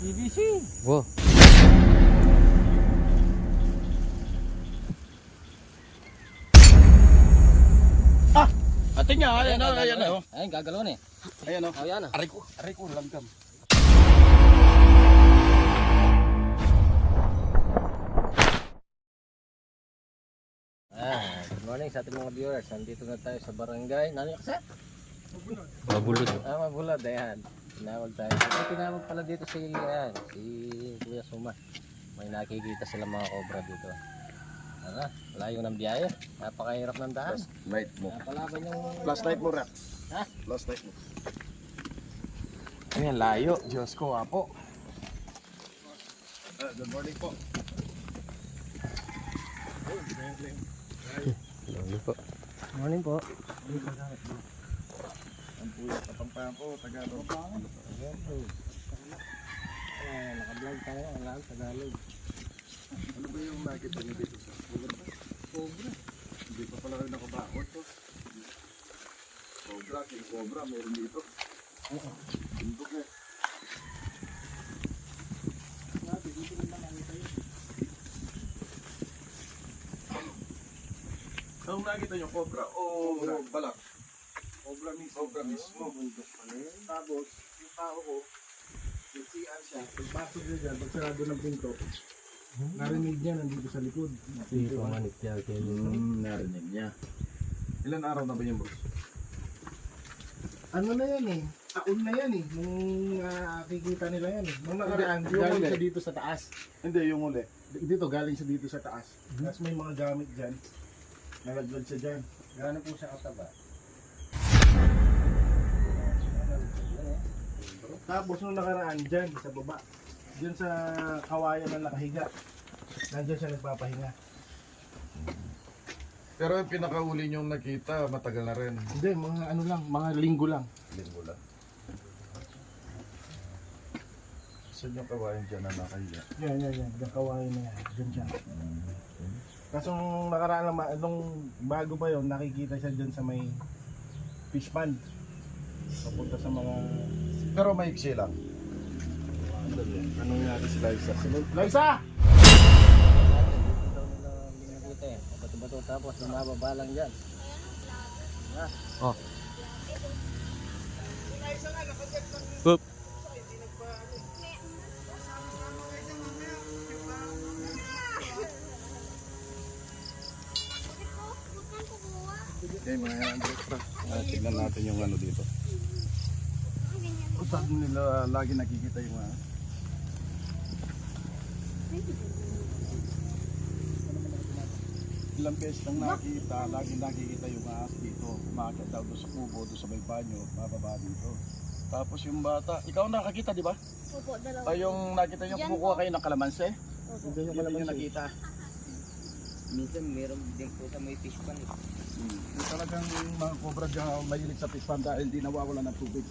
BBC. Wow. Atin niya, ayan o, ayan o. Ayun, gagalaw na eh. Ayan o. Oh, yan ah. Aray ko, aray ko, langgam. Ah, good morning sa ating mga viewers. Nandito na tayo sa barangay. Nani kasi? Mabulod. Ah, mabulod. Ayan. Tinawag tayo. Ito tinawag pala dito si, ayan, si Kuya Suma. May nakikita sila mga cobra dito. Ano, layo ng biyahe. Napakahirap ng daan. Light mo. Napalaban yung... Last night mo, Rex. Ha? Last night mo. Ayan, layo. Diyos ko, apo. Ah, good morning po. Lolo po. Morning po. Ang puyo, kapampayan po, Tagalog. Ah, naka-vlog tayo. Ang Tagalog. Ano ba yung nakita niyo dito sa Cobra? Cobra. Hindi pa pala kayo nakabakot to. Cobra, king Cobra, meron dito. Oo. Bundok eh. Saan nakita niyo Cobra? O balak? Cobra mismo. Cobra mismo. Bundok pala yun. Tapos, yung tao ko, CR siya, pagpasok niya dyan, pag sarado ng pinto, narinig niya nandito sa likod. Dito manit yan. Hmm, narinig niya. Ilan araw na ba yung boss? Ano na yan eh? Taon na yan eh. Nung ah, nakikita nila yan eh. Nung nakaraan, Hindi, yung galing uli. siya dito sa taas. Hindi, yung uli. Dito, galing siya dito sa taas. Tapos may mga gamit dyan. Nalaglag siya dyan. Gano'n po siya kataba. Tapos nung nakaraan dyan sa baba. Dyan sa kawayan na nakahiga. Nandyan siya nagpapahinga. Pero yung pinakauli niyong nakita, matagal na rin. Hindi, mga ano lang, mga linggo lang. Linggo lang. Saan yung kawain dyan na nakahiya? Yan, yan, yan. Yung kawayan na yan. Dyan siya. Kaso nung nakaraan lang, nung bago pa yon nakikita siya dyan sa may fish pond. Papunta sa mga... Pero maiksi lang. Anong natin si Liza? Si Liza! Eh. Bato-bato tapos lumababa lang dyan. Oh. Boop. Okay, mga yan. Ah, tignan natin yung ano dito. Saan nila lagi nakikita yung ano. Ilang beses lang nakikita, lagi nakikita yung ahas dito. Umakit daw doon sa kubo, doon sa may banyo, bababa dito. Tapos yung bata, ikaw nakakita di ba? Opo, dalawa. Ay yung nakita nyo, Yan kumukuha kayo ng kalamansi? Opo. Hindi yung Yun kalamansi. yung nakita. Minsan meron din po sa may fish pan. Hmm. Yung talagang yung mga cobra dyan ah, mahilig sa fish pond dahil hindi nawawala ng tubig.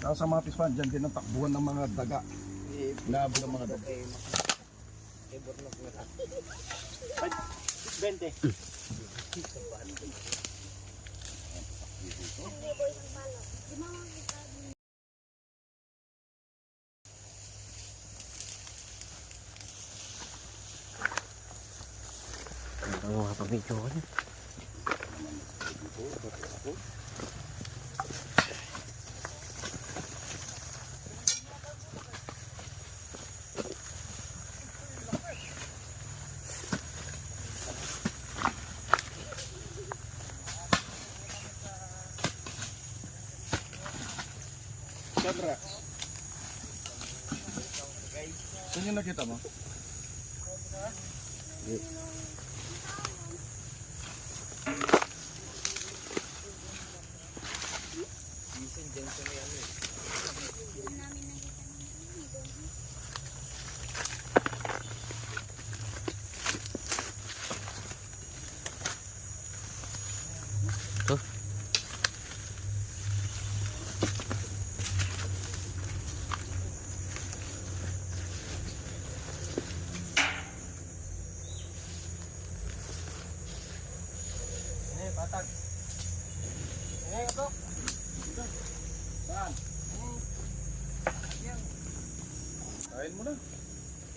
Saka sa mga fish pond dyan din ang takbuhan ng mga daga. Labo ng mga daga. Na. 20. Ang mga pabidyo ko niya. Sandra. Saan yung nakita mo? Minsan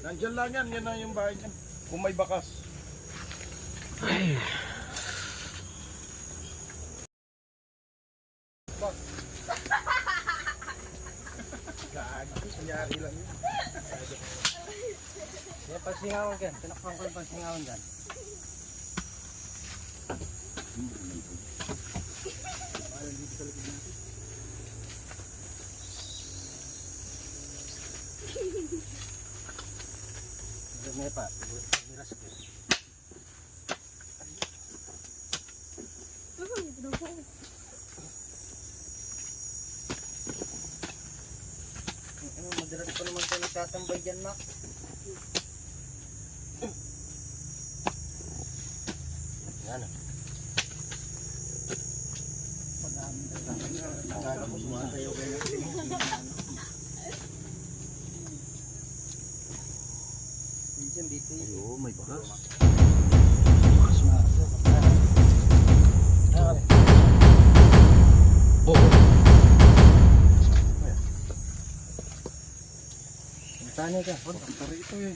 Nandyan lang yan. Yan na yung bahay niyan. Kung may bakas. Gagi, kunyari lang yun. Yan, pansingawan dyan. Tinakpan ko yung pansingawan dyan. May pa. Miras ko. Ano, madalas pa naman kayo nagtatambay dyan, Mac. Yan. Akala ko sumatayo kayo. Minsan dito eh. May bakas. Oo. Tani ka. Punta rito eh.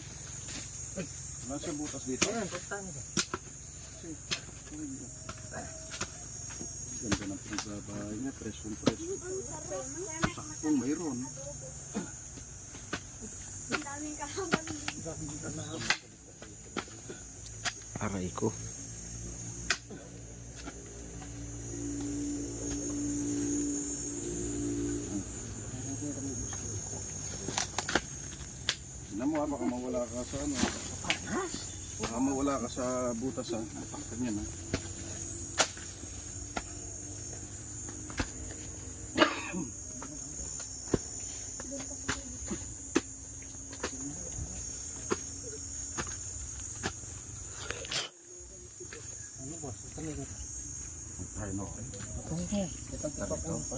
Ay, nasa butas dito. Ayan, tani ka. Ganda ng pinagbabahay niya, preskong presko. Saktong mayroon. Aray ko. Tignan mo ha, baka mawala ka sa ano. Baka mawala ka sa butas ha. Napaktan yan ha.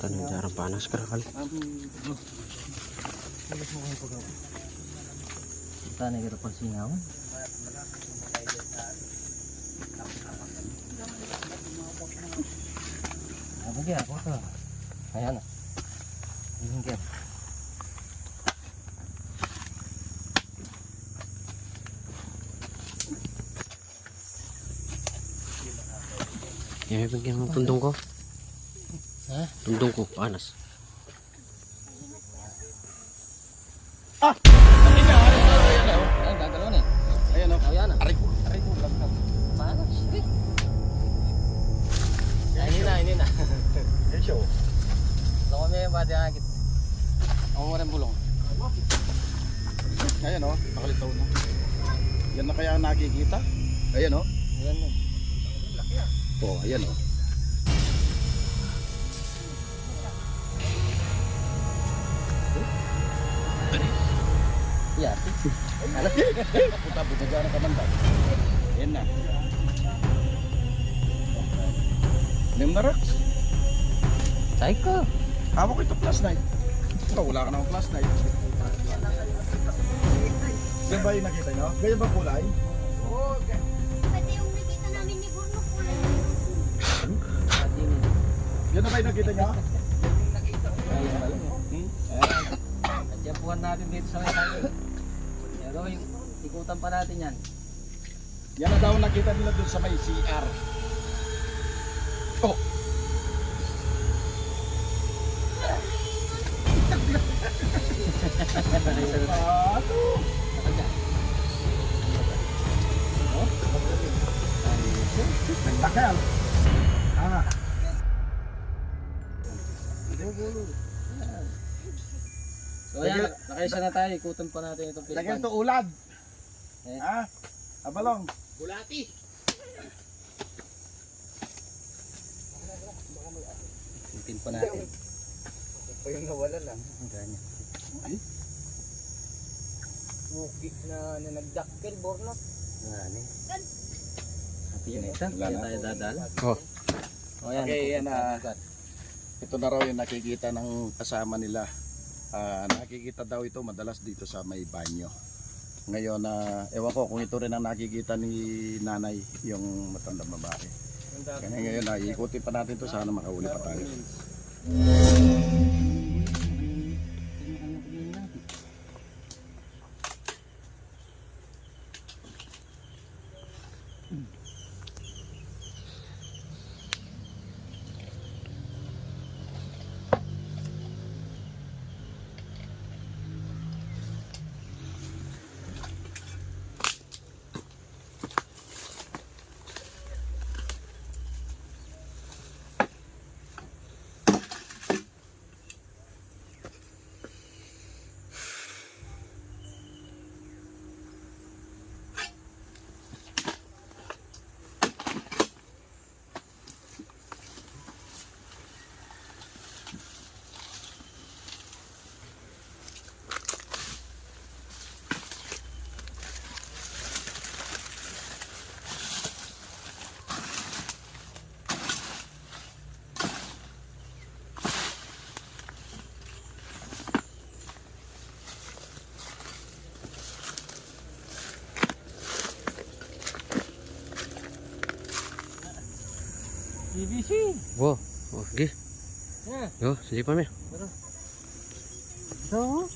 Tanong jarang panas karakal. Tani ka pang singawan. Apa dia? Apa tu? Ayan. Hinggir. Yan, bigyan mo tundong ko. Ha? Tundong ko, panas. Eh. Ayan o. Ayan na. Aray ko. Aray ko. Ay, hindi na, hindi na. Ayan siya o. Lako mo yung body agit. Ako mo rin bulong. Ayan o. Nakalitaw na. Yan na kaya ang nakikita. Ayan o. Ayan na. Oh, ayan o. Iya. Puta, na kamanda. Ayan na. Lim na Rex. Psycho. Hawak ko ito plus night. Ito, wala ka naman plus night. Yan ba yung nakita nyo? Ganyan ba kulay? Pati yung nakita namin ni Bruno kulay. Yan na ba yung nakita nyo? Hmm? Adyapuan natin dito sa may yung ikutan pa natin yan. Yan na daw nakita nila dun sa may CR. Nakaisa na tayo. Ikutan pa natin itong lagyan pispan. to ulad. Eh. Ah, abalong. Ikutin pa natin. Pa yung nawala lang. Ganyan. Muki na, na nagdakkel, Bornok. Ano eh. Happy na ito. Kaya na. tayo dadala. Oh. O yan. Okay, yan, ah. agad. Ito na raw yung nakikita ng kasama nila. Ah, nakikita daw ito madalas dito sa may banyo. Ngayon na ewan ko kung ito rin ang nakikita ni nanay yung matandang babae. Kaya ngayon na ikutin pa natin to sana makahuli pa tayo. Busy. Wow. Oh, gi. Yeah. Yo, silipan mi. So,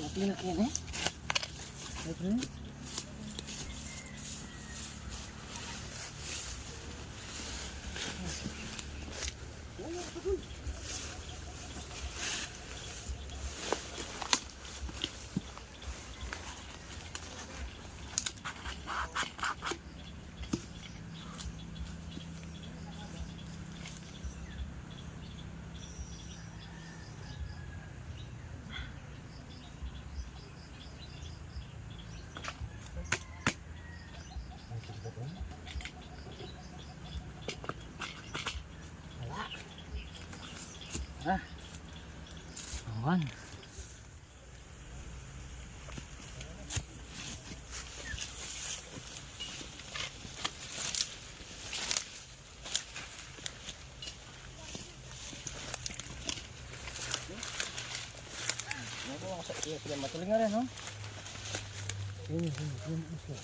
Laki na yan eh. Sudah matuloy nga rin, no? Yun, yun, yun, yun, yun.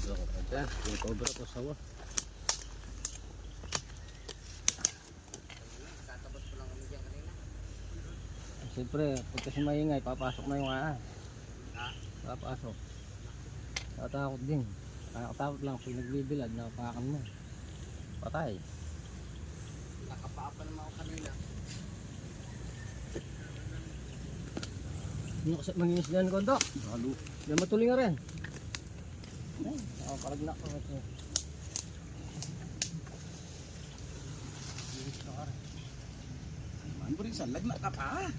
Pag ka yung cobra ko sawa. Siyempre, pag kasi maingay, papasok na yung ah. Papasok. Tatakot din. Nakakatakot lang pag nagbibilad, napakan mo. Patay. Nakapapa naman ako kanina. Ano kasi manginis din ko ito? Halo. Yan matuloy nga rin. Ay, nakakaragnak ko ito. Rin sa lagla ka pa.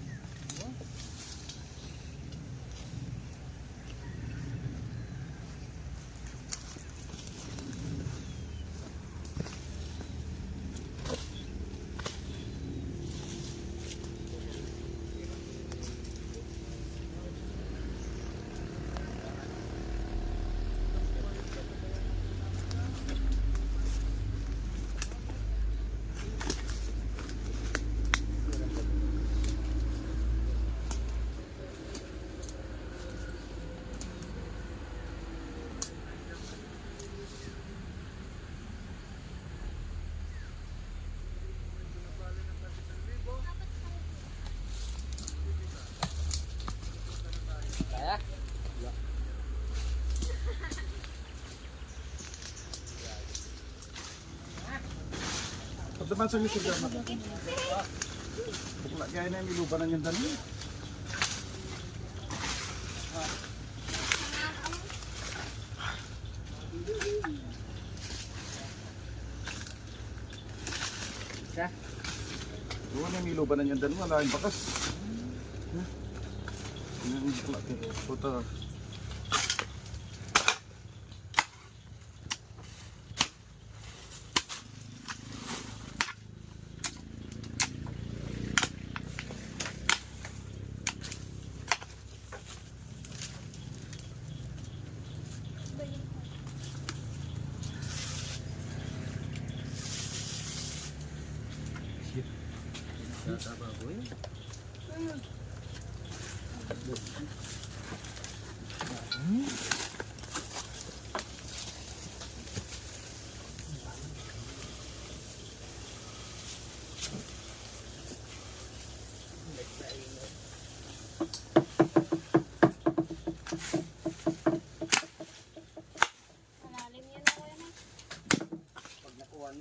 Dapat sa lisod ka mata. Bukla kaya na yung ilubanan yung dali. Isa? Doon na yung ilubanan yung dali. Wala yung bakas. Yung bukla kaya. Puta. Malalim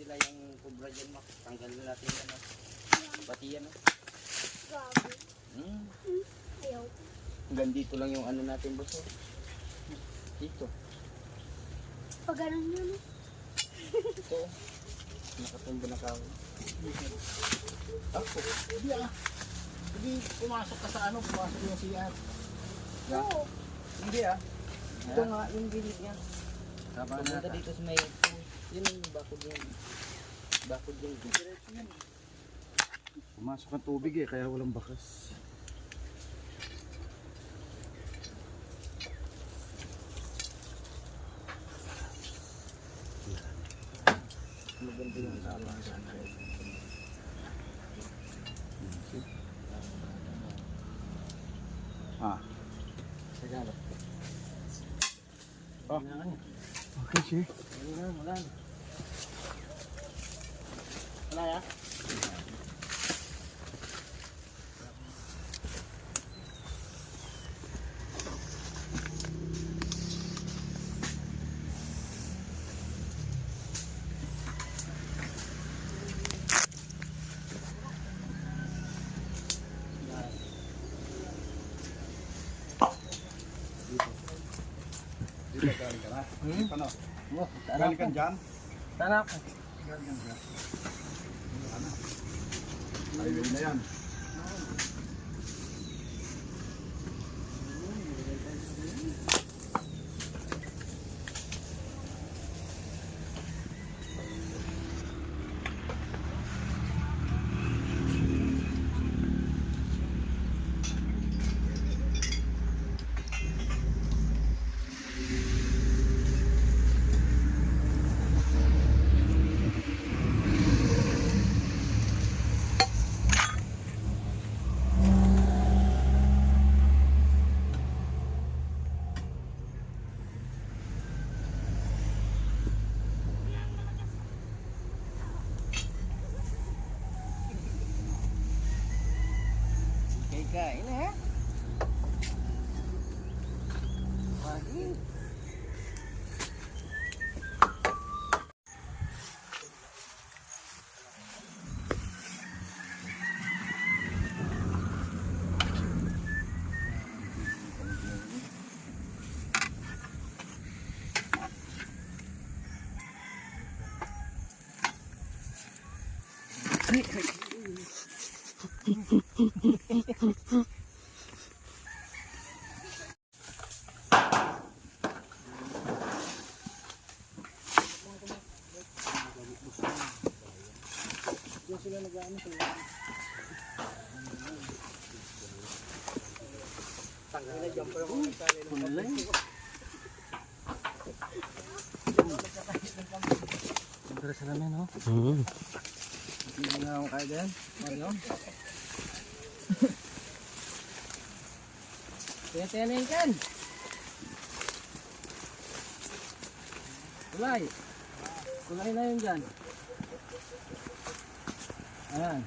nila yung kubra dyan, Mac, tanggalin natin yan. Pati yan. ah. Hmm. Ayaw. Hanggang dito lang yung ano natin, boss. oh. Dito. Pag ganun yun. Ito. oh. Nakatumbo na kahoy. Ako. Hindi ah. Hindi pumasok ka sa ano. Pumasok yung CR. Oo. Hindi ah. Ito nga, yung gilid niya. Tama Papunta dito sa may... Yun yung bakod yun. Bakod yun. Pumasok ang tubig eh. Kaya walang bakas. Maganda yung tama. Ah. Sagalo. Oh. Okay, sige. Wala na, wala na. Wala ya? Galing ka na. Hmm? Ano? Oh, Galing ka dyan? Tanak. Galing ka dyan. Highway na yan. Okay, kain na ha. Kain. Pero sa namin, no? Hmm. Hindi na akong kaya dyan. Ano? Tiyatayin kan. Kulay! Kulay na yun dyan. Ayan.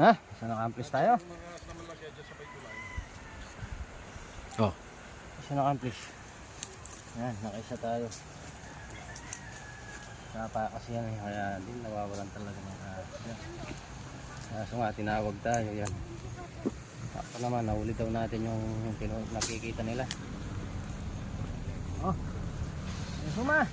Ha? Saan naka-amplis tayo? Oh. Saan naka-amplis? Ayan, nakaisa tayo. Napa kasi yan eh, kaya din nawawalan talaga ng ahas yan. Kaso nga, tinawag tayo yan. Ako naman, nahuli daw natin yung, yung nakikita nila. Oh, ay, suma!